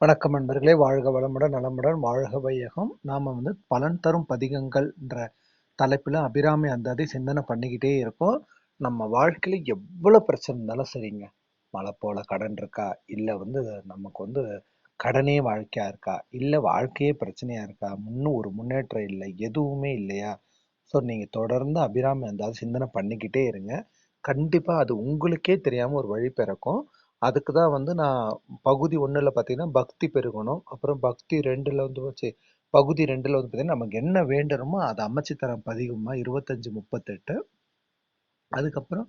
வணக்கம் நண்பர்களே. வாழ்க வளமுடன் நலமுடன் வாழ்க வையகம். நாம் வந்து பலன் தரும் பதிகங்கள்ன்ற தலைப்பில் அபிராமி அந்தாதி சிந்தனை பண்ணிக்கிட்டே இருக்கோம். நம்ம வாழ்க்கையில் எவ்வளோ பிரச்சனை இருந்தாலும் சரிங்க. மழை போல கடன் இருக்கா? இல்லை வந்து நமக்கு வந்து கடனே வாழ்க்கையாக இருக்கா? இல்லை வாழ்க்கையே பிரச்சனையாக இருக்கா? முன்னும் ஒரு முன்னேற்றம் இல்லை எதுவுமே இல்லையா? ஸோ நீங்கள் தொடர்ந்து அபிராமி அந்தாதி சிந்தனை பண்ணிக்கிட்டே இருங்க. கண்டிப்பாக அது உங்களுக்கே தெரியாமல் ஒரு வழி பிறக்கும். அதுக்கு தான் வந்து நான் பகுதி ஒன்றில் பார்த்தீங்கன்னா பக்தி பெருகணும். அப்புறம் பக்தி ரெண்டில் வந்து வச்சு பகுதி ரெண்டில் வந்து பார்த்தீங்கன்னா நமக்கு என்ன வேண்டுமோ அதை அமைச்சு தரேன் பதிகமாக இருபத்தஞ்சி முப்பத்தெட்டு. அதுக்கப்புறம்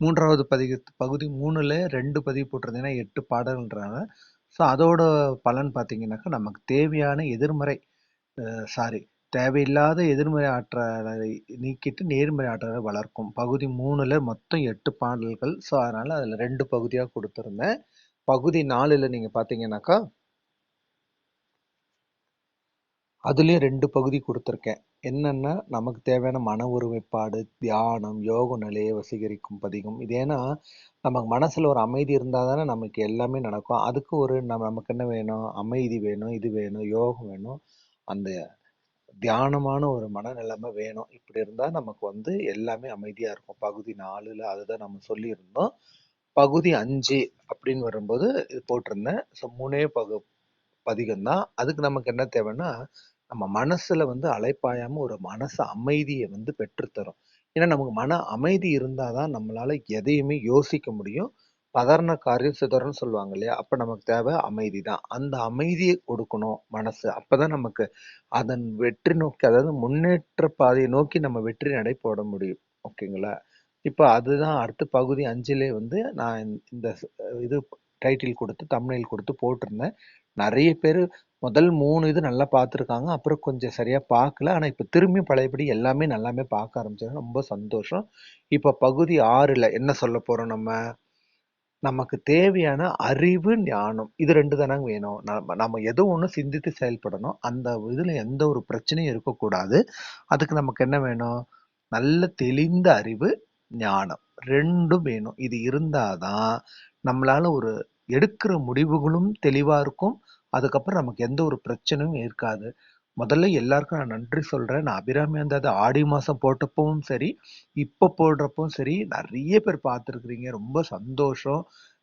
மூன்றாவது பதிக பகுதி மூணில் ரெண்டு பதிவு போட்டிருந்தீங்கன்னா எட்டு பாடல்ன்றாங்க. ஸோ அதோட பலன் பார்த்தீங்கன்னாக்கா நமக்கு தேவையான எதிர்மறை சாரி தேவையில்லாத எதிர்மறை ஆற்றலை நீக்கிட்டு நேர்மறை ஆற்றலை வளர்க்கும். பகுதி மூணுல மொத்தம் எட்டு பாடல்கள். ஸோ அதனால அதில் ரெண்டு பகுதியாக கொடுத்துருந்தேன். பகுதி நாலுல நீங்க பார்த்தீங்கன்னாக்கா அதுலேயும் ரெண்டு பகுதி கொடுத்துருக்கேன். என்னென்னா நமக்கு தேவையான மன ஒருமைப்பாடு தியானம் யோக நிலையை வசீகரிக்கும் பதிகம். இது ஏன்னா நமக்கு மனசில் ஒரு அமைதி இருந்தால் தானே நமக்கு எல்லாமே நடக்கும். அதுக்கு ஒரு நம்ம நமக்கு என்ன வேணும்? அமைதி வேணும் இது வேணும் யோகம் வேணும். அந்த தியானமான ஒரு மனநிலைமை வேணும். இப்படி இருந்தால் நமக்கு வந்து எல்லாமே அமைதியாக இருக்கும். பகுதி நாலில் அதுதான் நம்ம சொல்லியிருந்தோம். பகுதி அஞ்சு அப்படின்னு வரும்போது இது போட்டிருந்தேன். ஸோ மூணே பகு பதிகம் தான் அதுக்கு நமக்கு என்ன தேவைன்னா நம்ம மனசுல வந்து அலைப்பாயாம ஒரு மனசு அமைதியை வந்து பெற்றுத்தரும். ஏன்னா நமக்கு மன அமைதி இருந்தாதான் நம்மளால எதையுமே யோசிக்க முடியும். பதர்ண காரியம் சிதறன்னு சொல்லுவாங்க இல்லையா? அப்ப நமக்கு தேவை அமைதி தான். அந்த அமைதியை கொடுக்கணும் மனசு. அப்பதான் நமக்கு அதன் வெற்றி நோக்கி அதாவது முன்னேற்ற பாதையை நோக்கி நம்ம வெற்றி நடை போட முடியும். ஓகேங்களா? இப்போ அதுதான் அடுத்த பகுதி அஞ்சிலே வந்து நான் இந்த இது டைட்டில் கொடுத்து தமிழில் கொடுத்து போட்டிருந்தேன். நிறைய பேர் முதல் மூணு இது நல்லா பார்த்துருக்காங்க. அப்புறம் கொஞ்சம் சரியாக பார்க்கல. ஆனால் இப்போ திரும்பி பழையபடி எல்லாமே நல்லாமே பார்க்க ஆரம்பிச்சாங்க ரொம்ப சந்தோஷம். இப்போ பகுதி ஆறில் என்ன சொல்ல போகிறோம் நம்ம? நமக்கு தேவையான அறிவு ஞானம் இது ரெண்டு தானங்க வேணும். நம்ம நம்ம ஏதோ ஒன்று சிந்தித்து செயல்படணும் அந்த இதில் எந்த ஒரு பிரச்சனையும் இருக்கக்கூடாது. அதுக்கு நமக்கு என்ன வேணும்? நல்ல தெளிந்த அறிவு ஞானம் ரெண்டும் வேணும். இது இருந்தாதான் நம்மளால ஒரு எடுக்கிற முடிவுகளும் தெளிவா இருக்கும். அதுக்கப்புறம் நமக்கு எந்த ஒரு பிரச்சனையும் இருக்காது. முதல்ல எல்லாருக்கும் நான் நன்றி சொல்கிறேன் நான் அபிராமி அந்த அது ஆடி மாதம் போட்டப்பவும் சரி இப்போ போடுறப்பவும் சரி நிறைய பேர் பார்த்துருக்குறீங்க. ரொம்ப சந்தோஷம்.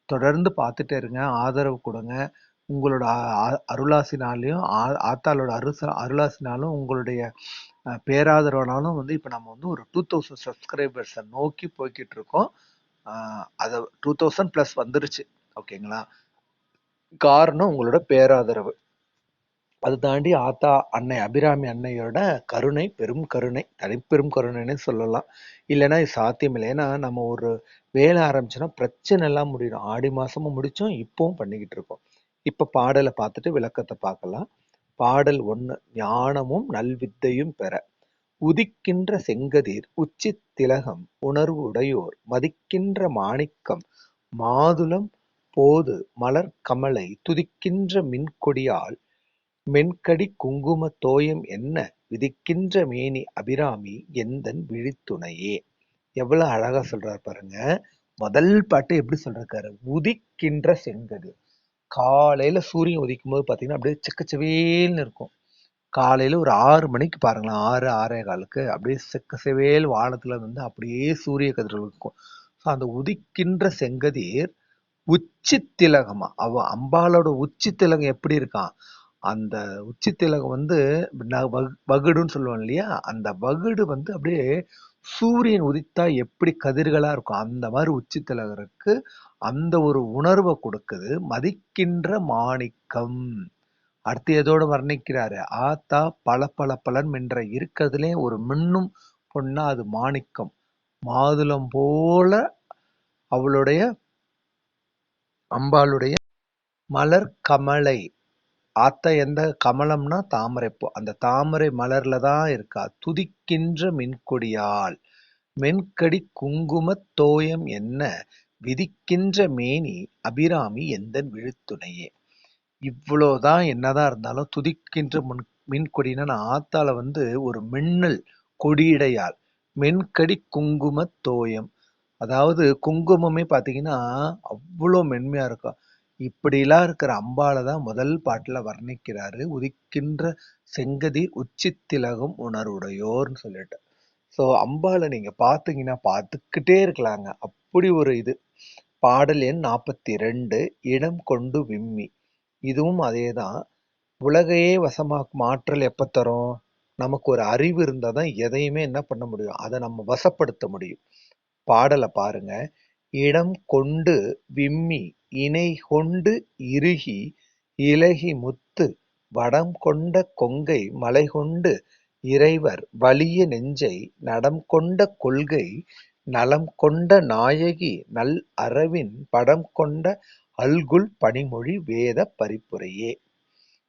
தொடர்ந்து பார்த்துட்டே இருங்க. ஆதரவு கொடுங்க. உங்களோட அருளாசினாலையும் ஆ ஆத்தாளோட அருச அருளாசினாலும் உங்களுடைய பேராதரவுனாலும் வந்து இப்போ நம்ம வந்து ஒரு டூ தௌசண்ட் சப்ஸ்கிரைபர்ஸை நோக்கி போய்கிட்டு இருக்கோம் அதை டூ தௌசண்ட் ப்ளஸ் வந்துருச்சு. ஓகேங்களா? காரணம் உங்களோட பேராதரவு. அது தாண்டி ஆத்தா அன்னை அபிராமி அன்னையோட கருணை பெரும் கருணை தனிப்பெரும் கருணைன்னு சொல்லலாம். இல்லைன்னா இது சாத்தியம் இல்லை. ஏன்னா நம்ம ஒரு வேலை ஆரம்பிச்சோன்னா பிரச்சனை எல்லாம் முடியும் ஆடி மாசமும் முடிச்சோம் இப்பவும் பண்ணிக்கிட்டு இருக்கோம். இப்ப பாடலை பார்த்துட்டு விளக்கத்தை பார்க்கலாம். பாடல் ஒண்ணு ஞானமும் நல்வித்தையும் பெற. உதிக்கின்ற செங்கதிர் உச்சி திலகம் உணர்வு உடையோர் மதிக்கின்ற மாணிக்கம் மாதுளம் போது மலர் கமலை துதிக்கின்ற மின்கொடியால் மென்கடி குங்கும தோயம் என்ன? விதிக்கின்ற மேனி அபிராமி எந்தன் விழித்துணையே? எவ்வளவு அழகா சொல்றாரு பாருங்க. முதல் பாட்டு எப்படி சொல்றாரு உதிக்கின்ற செங்கதிர் காலையில சூரியன் உதிக்கும் போது பாத்தீங்கன்னா அப்படியே செக்கச்சவேல்னு இருக்கும். காலையில ஒரு ஆறு மணிக்கு பாருங்களேன் ஆறு ஆறே காலுக்கு அப்படியே செக்க செவேல் வானத்துல வந்து அப்படியே சூரிய கதிர்கள் இருக்கும். ஸோ அந்த உதிக்கின்ற செங்கதிர் உச்சி திலகமா அவ அம்பாலோட உச்சி திலகம் எப்படி இருக்கான்? அந்த உச்சி திலகம் வந்து வகுடுன்னு சொல்லுவோம் இல்லையா? அந்த வகுடு வந்து அப்படியே சூரியன் உதித்தா எப்படி கதிர்களா இருக்கும்? அந்த மாதிரி உச்சி திலகருக்கு அந்த ஒரு உணர்வை கொடுக்குது. மதிக்கின்ற மாணிக்கம். அடுத்து எதோடு வர்ணிக்கிறாரு? ஆத்தா பல பல பலன் என்ற இருக்கிறதுலே ஒரு மின்னும் பொண்ணா அது மாணிக்கம். மாதுளம் போல அவளுடைய அம்பாளுடைய மலர் கமலை. ஆத்த எந்த கமலம்னா தாமரைப்பூ அந்த தாமரை மலர்ல தான் இருக்கா. துதிக்கின்ற மின்கொடியால். மென்கடி குங்குமத் தோயம் என்ன? விதிக்கின்ற மேனி அபிராமி எந்த விழுத்துணையே? இவ்வளோதான் என்னதான் இருந்தாலும் துதிக்கின்ற முன் மின்கொடினா நான் ஆத்தால வந்து ஒரு மின்னல் கொடியிடையாள் மென்கடி குங்குமத் தோயம். அதாவது குங்குமமே பார்த்தீங்கன்னா அவ்வளோ மென்மையா இருக்கும். இப்படிலாம் இருக்கிற அம்பாளை தான் முதல் பாட்டுல வர்ணிக்கிறாரு. உதிக்கின்ற செங்கதிர் உச்சித்திலகும் உணர்வுடையோர்னு சொல்லிட்டு. ஸோ அம்பாளை நீங்க பார்த்தீங்கன்னா பார்த்துக்கிட்டே இருக்கலாங்க. அப்படி ஒரு இது. பாடல் எண் நாற்பத்தி ரெண்டு இடம் கொண்டு விம்மி. இதுவும் அதேதான். உலகையே வசமாக்கும் ஆற்றல் எப்ப தரும்? நமக்கு ஒரு அறிவு இருந்தால் தான் எதையுமே என்ன பண்ண முடியும்? அதை நம்ம வசப்படுத்த முடியும். பாடலை பாருங்க. இடம் கொண்டு விம்மி. இணை கொண்டு இறுகி இலகி முத்து வடம் கொண்ட கொங்கை மலை கொண்டு இறைவர் வலிய நெஞ்சை நடம் கொண்ட கொள்கை நலம் கொண்ட நாயகி நல் அறவின் படம் கொண்ட அல்குல் பனிமொழி வேத பரிப்புரையே.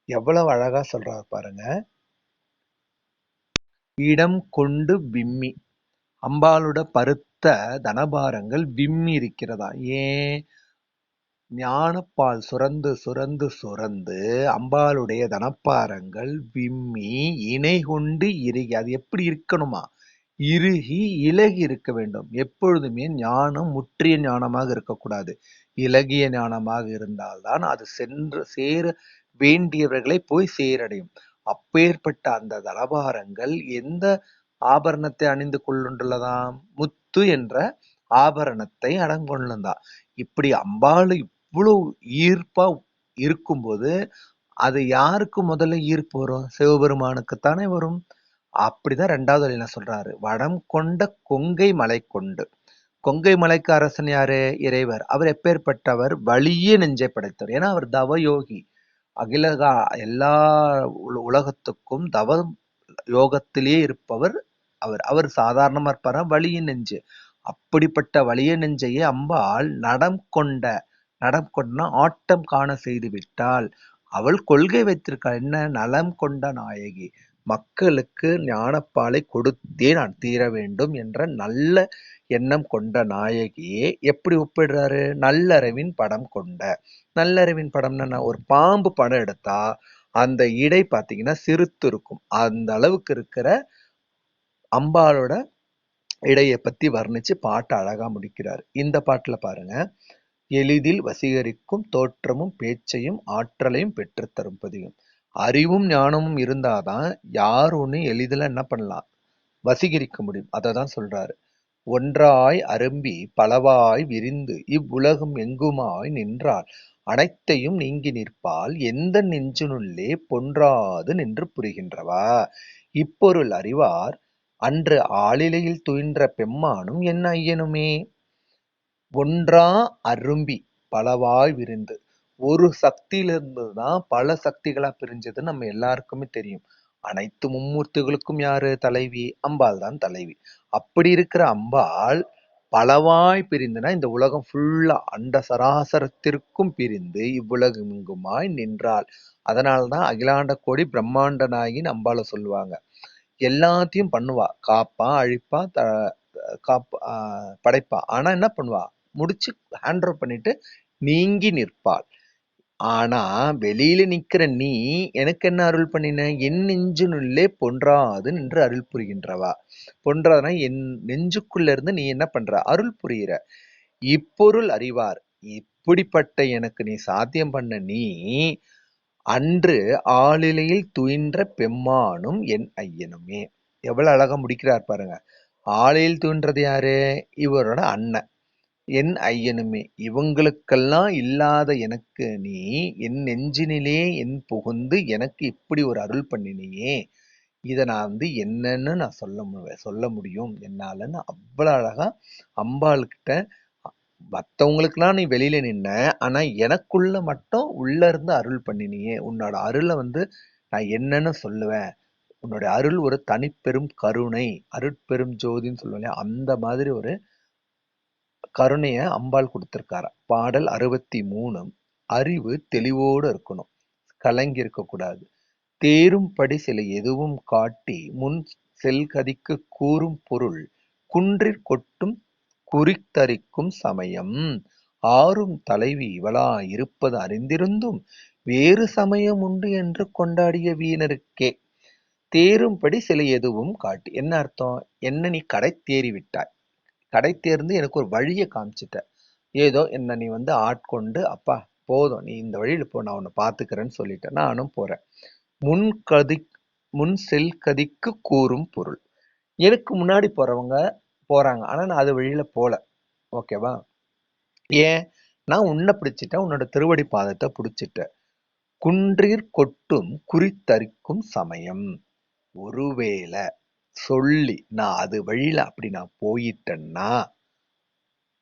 எவ்வளவு அழகா சொல்றார் பாருங்க. இடம் கொண்டு விம்மி. அம்பாளுட பருத்த தனபாரங்கள் விம்மி இருக்கிறதா? ஏன்? ஞானப்பால் சுரந்து சுரந்து சுரந்து அம்பாளுடைய தனப்பாரங்கள் விம்மி இணை கொண்டு இறுகி. அது எப்படி இருக்கணுமா? இறுகி இலகி இருக்க வேண்டும். எப்பொழுதுமே ஞானம் முற்றிய ஞானமாக இருக்கக்கூடாது. இலகிய ஞானமாக இருந்தால்தான் அது சென்று சேர வேண்டியவர்களை போய் சேரடையும். அப்பேற்பட்ட அந்த தலபாரங்கள் எந்த ஆபரணத்தை அணிந்து கொள்ளுண்டுள்ளதாம்? முத்து என்ற ஆபரணத்தை அடங்கொள்ளுந்தா. இப்படி அம்பாள் அவ்வளோ ஈர்ப்பா இருக்கும்போது அது யாருக்கு முதல்ல ஈர்ப்பு வரும்? சிவபெருமானுக்குத்தானே வரும். அப்படிதான் ரெண்டாவது வழியில சொல்றாரு. வடம் கொண்ட கொங்கை மலை கொண்டு. கொங்கை மலைக்கு அரசன் யாரு? இறைவர். அவர் எப்பேற்பட்டவர்? வழியே நெஞ்சை படைத்தவர். ஏன்னா அவர் தவயோகி. அகிலகா எல்லா உலகத்துக்கும் தவ யோகத்திலேயே இருப்பவர் அவர். அவர் சாதாரணமா இருப்பாரா? வழிய நெஞ்சு. அப்படிப்பட்ட வழிய நெஞ்சையே அம்பாள் நடம் கொண்ட நடம் கொண்டா ஆட்டம் காண செய்து விட்டாள். அவள் கொள்கை வைத்திருக்க என்ன நலம் கொண்ட நாயகி. மக்களுக்கு ஞானப்பாலை கொடுத்தே நான் தீர வேண்டும் என்ற நல்ல எண்ணம் கொண்ட நாயகியே எப்படி ஒப்பிடுறாரு? நல்லறவின் படம் கொண்ட. நல்லறவின் படம்னா என்ன? ஒரு பாம்பு படம் எடுத்தா அந்த இடை பார்த்தீங்கன்னா சிறுத்து இருக்கும். அந்த அளவுக்கு இருக்கிற அம்பாளோட இடையை பத்தி வர்ணிச்சு பாட்டை அழகா முடிக்கிறார். இந்த பாட்டுல பாருங்க. எளிதில் வசீகரிக்கும் தோற்றமும் பேச்சையும் ஆற்றலையும் பெற்றுத்தரும் பதிகம். அறிவும் ஞானமும் இருந்தாதான் யார் ஒன்று எளிதில் என்ன பண்ணலாம்? வசீகரிக்க முடியும். அதை தான் சொல்றாரு. ஒன்றாய் அரும்பி பலவாய் விரிந்து இவ்வுலகம் எங்குமாய் நின்றால் அனைத்தையும் நீங்கி நிற்பால் எந்த நெஞ்சினுள்ளே பொன்றாது நின்று புரிகின்றவா? இப்பொருள் அறிவார். அன்று ஆளிலையில் துயின்ற பெம்மானும் என் ஐயனுமே. ஒன்றா அரும்பி பலவாய் விரிந்து. ஒரு சக்தியிலிருந்து தான் பல சக்திகளா பிரிஞ்சது நம்ம எல்லாருக்குமே தெரியும். அனைத்து மும்மூர்த்திகளுக்கும் யாரு? தலைவி. அம்பாள் தான் தலைவி. அப்படி இருக்கிற அம்பாள் பலவாய் பிரிந்துனா இந்த உலகம் ஃபுல்லா அண்ட சராசரத்திற்கும் பிரிந்து இவ்வுலகமெங்குமாய் நின்றாள். அதனால்தான் அகிலாண்ட கோடி பிரம்மாண்ட நாயகின்னு அம்பாளை சொல்லுவாங்க. எல்லாத்தையும் பண்ணுவா. காப்பா அழிப்பா த காப்பா படைப்பா. ஆனா என்ன பண்ணுவா? முடிச்சு ஹேண்ட் ஓவர் பண்ணிட்டு நீங்கி நிற்பாள். ஆனா வெளியில நிக்கிற நீ எனக்கு என்ன அருள் பண்ணின? என் நெஞ்சினுள்ளே பொன்றாது நின்று அருள் புரிகின்றவா? பொன்றாதுன்னா என் நெஞ்சுக்குள்ள இருந்து நீ என்ன பண்ற? அருள் புரிகிற. இப்பொருள் அறிவார். இப்படிப்பட்ட எனக்கு நீ சாத்தியம் பண்ண நீ அன்று ஆளிலையில் துயின்ற பெம்மானும் என் ஐயனுமே. எவ்வளவு அழகா முடிக்கிறார் பாருங்க. ஆளையில் துயின்றது யாரு? இவரோட அண்ணன். என் ஐயனுமே இவங்களுக்கெல்லாம் இல்லாத எனக்கு நீ என் நெஞ்சினிலே என் புகுந்து எனக்கு இப்படி ஒரு அருள் பண்ணினியே இதை நான் வந்து என்னன்னு நான் சொல்ல மு- சொல்ல முடியும். என்னாலன்னு அவ்வளோ அழகா அம்பாள்கிட்ட மற்றவங்களுக்குலாம் நீ வெளியில நின்ன ஆனா எனக்குள்ள மட்டும் உள்ள இருந்து அருள் பண்ணினியே. உன்னோட அருளை வந்து நான் என்னன்னு சொல்லுவேன். உன்னோட அருள் ஒரு தனிப்பெரும் கருணை அருட்பெரும் ஜோதின்னு சொல்லுவேன் அந்த மாதிரி ஒரு கருணைய அம்பாள் கொடுத்திருக்காரா? பாடல் அறுபத்தி மூணு அறிவு தெளிவோடு இருக்கணும். கலங்கி இருக்கக்கூடாது தேரும்படி சில எதுவும் காட்டி முன் செல்கதிக்கு கூறும் பொருள் குன்றிற் கொட்டும் குறித்தரிக்கும் சமயம். ஆறும் தலைவி இவளா இருப்பது அறிந்திருந்தும் வேறு சமயம் உண்டு என்று கொண்டாடிய வீணருக்கே. தேரும்படி சில எதுவும் காட்டி. என்ன அர்த்தம்? என்ன நீ கடை தேறி விட்டாய் கடை தேர்ந்து எனக்கு ஒரு வழியை காமிச்சிட்ட. ஏதோ என்ன நீ வந்து ஆட்கொண்டு அப்பா போதும் நீ இந்த வழியில் போ நான் உன்னை பார்த்துக்கிறேன்னு சொல்லிட்டேன் நானும் போகிறேன் முன் கதி முன் செல் கதிக்கு கூறும் பொருள். எனக்கு முன்னாடி போகிறவங்க போகிறாங்க ஆனால் நான் அது வழியில் போகல ஓகேவா? ஏன்? நான் உன்னை பிடிச்சிட்டேன் உன்னோட திருவடி பாதத்தை பிடிச்சிட்டேன். குன்றீர் கொட்டும் குறித்தரிக்கும் சமயம். ஒருவேளை சொல்லி நான் அது வழியில் அப்படி நான் போயிட்டேன்னா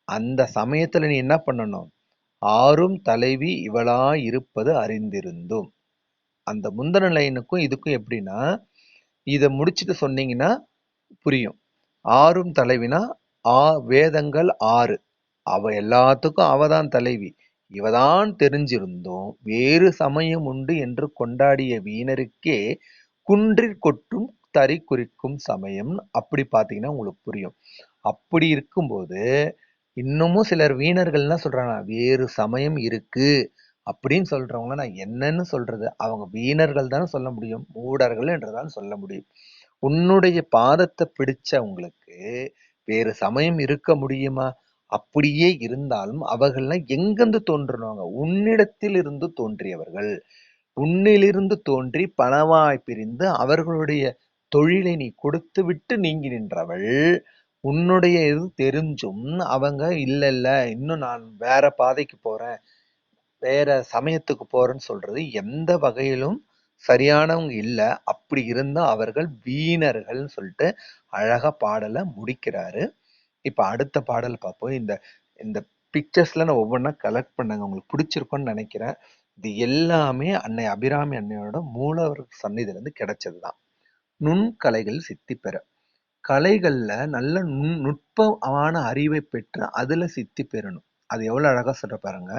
அந்த சமயத்தில் நீ என்ன பண்ணணும்? ஆறும் தலைவி இவளா இருப்பது அறிந்திருந்தும். அந்த முந்தன லைனுக்கும் இதுக்கும் எப்படின்னா இதை முடிச்சுட்டு சொன்னீங்கன்னா புரியும். ஆறும் தலைவினா ஆ வேதங்கள் ஆறு. அவ எல்லாத்துக்கும் அவதான் தலைவி. இவதான் தெரிஞ்சிருந்தும் வேறு சமயம் உண்டு என்று கொண்டாடிய வீணருக்கே குன்றிற் கொட்டும் தறி குறிக்கும் சமயம் அப்படி பார்த்தீங்கன்னா உங்களுக்கு புரியும். அப்படி இருக்கும்போது இன்னமும் சிலர் வீணர்கள்லாம் என்ன சொல்றாங்க வேறு சமயம் இருக்கு அப்படின்னு சொல்றவங்க நான் என்னன்னு சொல்றது? அவங்க வீணர்கள் தானே சொல்ல முடியும் மூடர்கள் என்றுதான் சொல்ல முடியும். உன்னுடைய பாதத்தை பிடிச்சவங்களுக்கு வேறு சமயம் இருக்க முடியுமா? அப்படியே இருந்தாலும் அவர்கள்லாம் எங்கிருந்து தோன்றினவங்க உன்னிடத்தில் இருந்து தோன்றியவர்கள். உன்னிலிருந்து தோன்றி பணவாய் பிரிந்து அவர்களுடைய தொழிலை நீ கொடுத்து விட்டு நீங்கி நின்றவள். உன்னுடைய இது தெரிஞ்சும் அவங்க இல்லை இல்லை இன்னும் நான் வேற பாதைக்கு போறேன். வேற சமயத்துக்கு போறேன்னு சொல்றது எந்த வகையிலும் சரியானவங்க இல்லை. அப்படி இருந்தால் அவர்கள் வீணர்கள்னு சொல்லிட்டு அழகா பாடலை முடிக்கிறாரு. இப்போ அடுத்த பாடல் பார்ப்போம். இந்த இந்த பிக்சர்ஸ்ல நான் ஒவ்வொன்றா கலெக்ட் பண்ணாங்க. உங்களுக்கு பிடிச்சிருக்கோன்னு நினைக்கிறேன். இது எல்லாமே அன்னை அபிராமி அன்னையோட மூலவர் சந்நிதியிலேருந்து கிடைச்சது தான் நுண்கலைகள் சித்தி பெற. கலைகளில் நல்ல நுண் நுட்பமான அறிவை பெற்று அதில் சித்தி பெறணும். அது எவ்வளோ அழகாக சொல்கிற பாருங்க.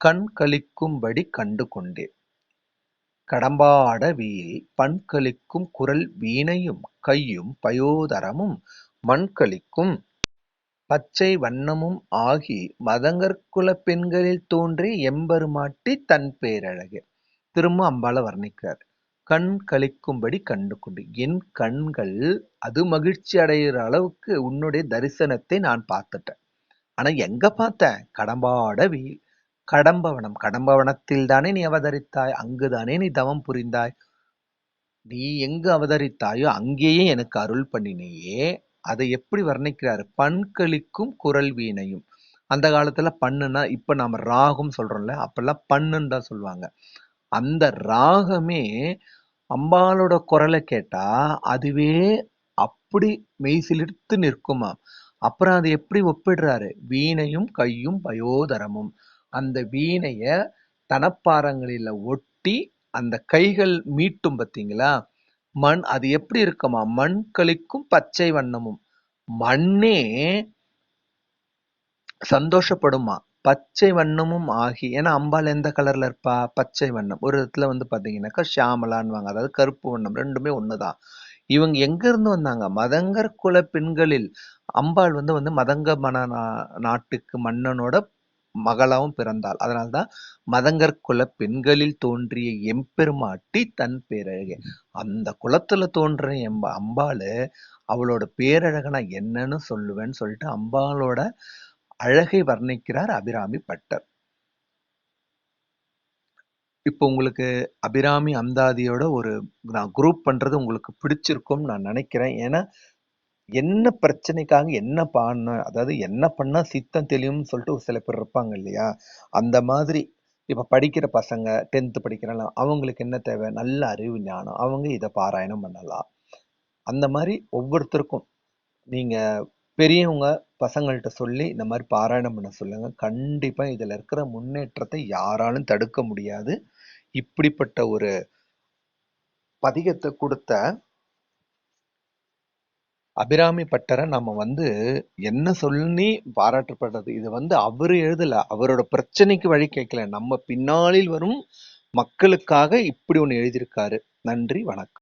கண் கழிக்கும்படி கண்டு கொண்டே. கடம்பாட வீல் பண்களிக்கும் குரல் வீணையும் கையும் பயோதரமும் மண்களிக்கும் பச்சை வண்ணமும் ஆகி மதங்கற்குலப் பெண்களில் தோன்றி எம்பெருமாட்டி தன் பேரழகு. திரும்ப அம்பால வர்ணிக்கிறார். கண் கழிக்கும்படி கண்டு கொண்டு என் கண்கள் அது மகிழ்ச்சி அடைகிற அளவுக்கு உன்னுடைய தரிசனத்தை நான் பார்த்துட்டேன். ஆனா எங்க பார்த்தேன்? கடம்பாட வீல் கடம்பவனம். கடம்பவனத்தில் தானே நீ அவதரித்தாய். அங்குதானே நீ தவம் புரிந்தாய். நீ எங்கு அவதரித்தாயோ அங்கேயே எனக்கு அருள் பண்ணினையே. அதை எப்படி வர்ணிக்கிறாரு? பண்களிக்கும் குரல் வீணையும். அந்த காலத்துல பண்ணுனா இப்ப நாம ராகம் சொல்றோம்ல அப்பெல்லாம் பண்ணுன்னு தான் சொல்லுவாங்க. அந்த ராகமே அம்பாளோட குரலை கேட்டா அதுவே அப்படி மெய்சிலிர்த்து நிற்குமா அப்புறம் அதை எப்படி ஒப்பிடுறாரு? வீணையும் கையும் பயோதரமும். அந்த வீணைய தனப்பாரங்களில ஒட்டி அந்த கைகள் மீட்டும் பார்த்தீங்களா மண் அது எப்படி இருக்குமா? மண் கழிக்கும் பச்சை வண்ணமும். மண்ணே சந்தோஷப்படுமா? பச்சை வண்ணமும் ஆகி ஏன்னா அம்பாள் எந்த கலர்ல இருப்பா? பச்சை வண்ணம். ஒரு இடத்துல வந்து பாத்தீங்கன்னாக்கா ஷியாமலான்வாங்க அதாவது கருப்பு வண்ணம். ரெண்டுமே ஒண்ணுதான். இவங்க எங்க இருந்து வந்தாங்க? மதங்கர் குல பெண்களில். அம்பாள் வந்து வந்து மதங்க மன நாட்டுக்கு மன்னனோட மகளாவும் பிறந்தாள். அதனால்தான் மதங்கர் குல பெண்களில் தோன்றிய எம்பெருமாட்டி தன் பேரழகு. அந்த குலத்துல தோன்ற எம்ப அம்பாளு அவளோட பேரழகை என்னன்னு சொல்லுவேன்னு சொல்லிட்டு அம்பாளோட அழகை வர்ணிக்கிறார் அபிராமி பட்டர். இப்போ உங்களுக்கு அபிராமி அந்தாதியோட ஒரு நான் குரூப் பண்றது உங்களுக்கு பிடிச்சிருக்கும் நான் நினைக்கிறேன். ஏன்னா என்ன பிரச்சனைக்காக என்ன பண்ண அதாவது என்ன பண்ணா சித்தம் தெளியும்னு சொல்லிட்டு ஒரு சில பேர் இருப்பாங்க இல்லையா? அந்த மாதிரி இப்ப படிக்கிற பசங்க டென்த் படிக்கிறாங்க அவங்களுக்கு என்ன தேவை? நல்ல அறிவு ஞானம். அவங்க இதை பாராயணம் பண்ணலாம். அந்த மாதிரி ஒவ்வொருத்தருக்கும் நீங்கள் பெரியவங்க பசங்கள்கிட்ட சொல்லி இந்த மாதிரி பாராயணம் பண்ண சொல்லுங்க. கண்டிப்பா இதுல இருக்கிற முன்னேற்றத்தை யாராலும் தடுக்க முடியாது. இப்படிப்பட்ட ஒரு பதிகத்தை கொடுத்த அபிராமி பட்டரை நம்ம வந்து என்ன சொல்லி பாராட்டப்படுறது? இது வந்து அவர் எழுதல. அவரோட பிரச்சனைக்கு வழி கேட்கல. நம்ம பின்னாளில் வரும் மக்களுக்காக இப்படி ஒன்று எழுதியிருக்காரு. நன்றி வணக்கம்.